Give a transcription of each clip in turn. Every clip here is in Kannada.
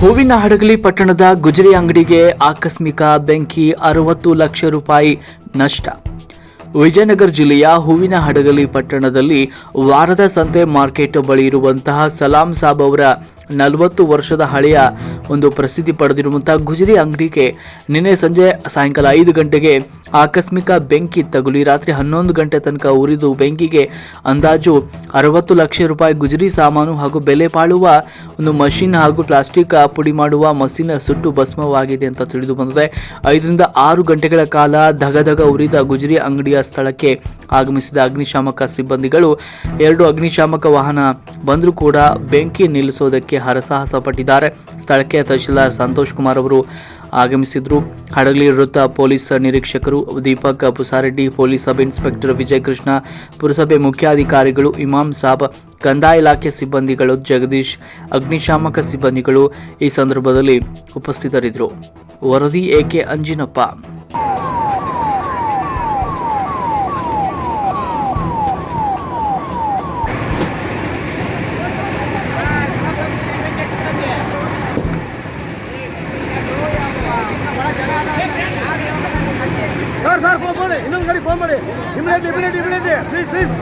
ಹೂವಿನ ಹಡಗಲಿ ಪಟ್ಟಣದ ಗುಜರಿ ಅಂಗಡಿಗೆ ಆಕಸ್ಮಿಕ ಬೆಂಕಿ ಅರವತ್ತು ಲಕ್ಷ ರೂಪಾಯಿ ನಷ್ಟ. ವಿಜಯನಗರ ಜಿಲ್ಲೆಯ ಹೂವಿನ ಹಡಗಲಿ ಪಟ್ಟಣದಲ್ಲಿ ವಾರದ ಸಂತೆ ಮಾರ್ಕೆಟ್ ಬಳಿ ಇರುವಂತಹ ಸಲಾಂ ಸಾಬ್ ಅವರ ನಲವತ್ತು ವರ್ಷದ ಹಳೆಯ ಒಂದು ಪ್ರಸಿದ್ಧಿ ಪಡೆದಿರುವಂತಹ ಗುಜರಿ ಅಂಗಡಿಗೆ ನಿನ್ನೆ ಸಂಜೆ ಸಾಯಂಕಾಲ ಐದು ಗಂಟೆಗೆ ಆಕಸ್ಮಿಕ ಬೆಂಕಿ ತಗುಲಿ, ರಾತ್ರಿ ಹನ್ನೊಂದು ಗಂಟೆ ತನಕ ಉರಿದು ಬೆಂಕಿಗೆ ಅಂದಾಜು ಅರವತ್ತು ಲಕ್ಷ ರೂಪಾಯಿ ಗುಜರಿ ಸಾಮಾನು ಹಾಗೂ ಬೆಲೆ ಪಾಳುವ ಒಂದು ಮಷಿನ್ ಹಾಗೂ ಪ್ಲಾಸ್ಟಿಕ್ ಪುಡಿ ಮಾಡುವ ಮಷಿನ್ ಸುಟ್ಟು ಭಸ್ಮವಾಗಿದೆ ಅಂತ ತಿಳಿದು ಬಂದಿದೆ. ಐದರಿಂದ ಆರು ಗಂಟೆಗಳ ಕಾಲ ಧಗಧಗ ಉರಿದ ಗುಜರಿ ಅಂಗಡಿಯ ಸ್ಥಳಕ್ಕೆ ಆಗಮಿಸಿದ ಅಗ್ನಿಶಾಮಕ ಸಿಬ್ಬಂದಿಗಳು ಎರಡು ಅಗ್ನಿಶಾಮಕ ವಾಹನ ಬಂದರೂ ಕೂಡ ಬೆಂಕಿ ನಿಲ್ಲಿಸೋದಕ್ಕೆ ಹರಸಾಹಸ ಪಟ್ಟಿದ್ದಾರೆ ಸ್ಥಳಕ್ಕೆ ತಹಶೀಲ್ದಾರ್ ಸಂತೋಷ್ ಕುಮಾರ್ ಅವರು ಆಗಮಿಸಿದ್ರು. ಹಡಗಲಿ ವೃತ್ತ police ನಿರೀಕ್ಷಕರು Deepak Pusareddy, police sub inspector Vijay Krishna ಪುರಸಭೆ ಮುಖ್ಯಾಧಿಕಾರಿಗಳು ಇಮಾಮ್ ಸಾಬ್, ಕಂದಾಯ ಇಲಾಖೆ ಸಿಬ್ಬಂದಿಗಳು, ಜಗದೀಶ್, ಅಗ್ನಿಶಾಮಕ ಸಿಬ್ಬಂದಿಗಳು ಈ ಸಂದರ್ಭದಲ್ಲಿ ಉಪಸ್ಥಿತರಿದ್ದರು. ವರದಿ A K Anjinappa sir sir phone ಮಾಡಿ ಇನ್ನೊಂದು ಗಾಡಿ ಫೋನ್ ಮಾಡಿ immediate immediate immediate please please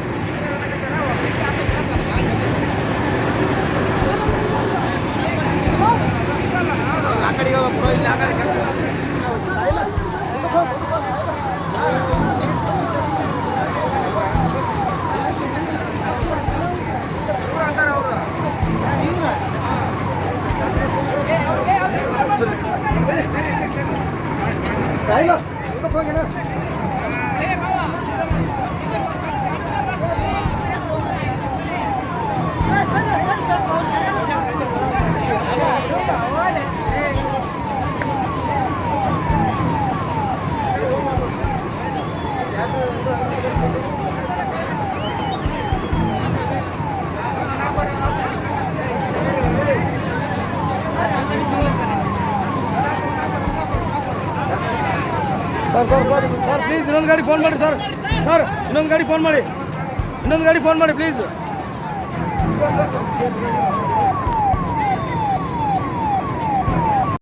sir sir sir please ಇನ್ನೊಂದು ಗಾಡಿ ಫೋನ್ ಮಾಡಿ ಸರ್ ಸರ್ ಇನ್ನೊಂದು ಗಾಡಿ ಫೋನ್ ಮಾಡಿ. ಇನ್ನೊಂದು ಗಾಡಿ ಫೋನ್ ಮಾಡಿ ಪ್ಲೀಸ್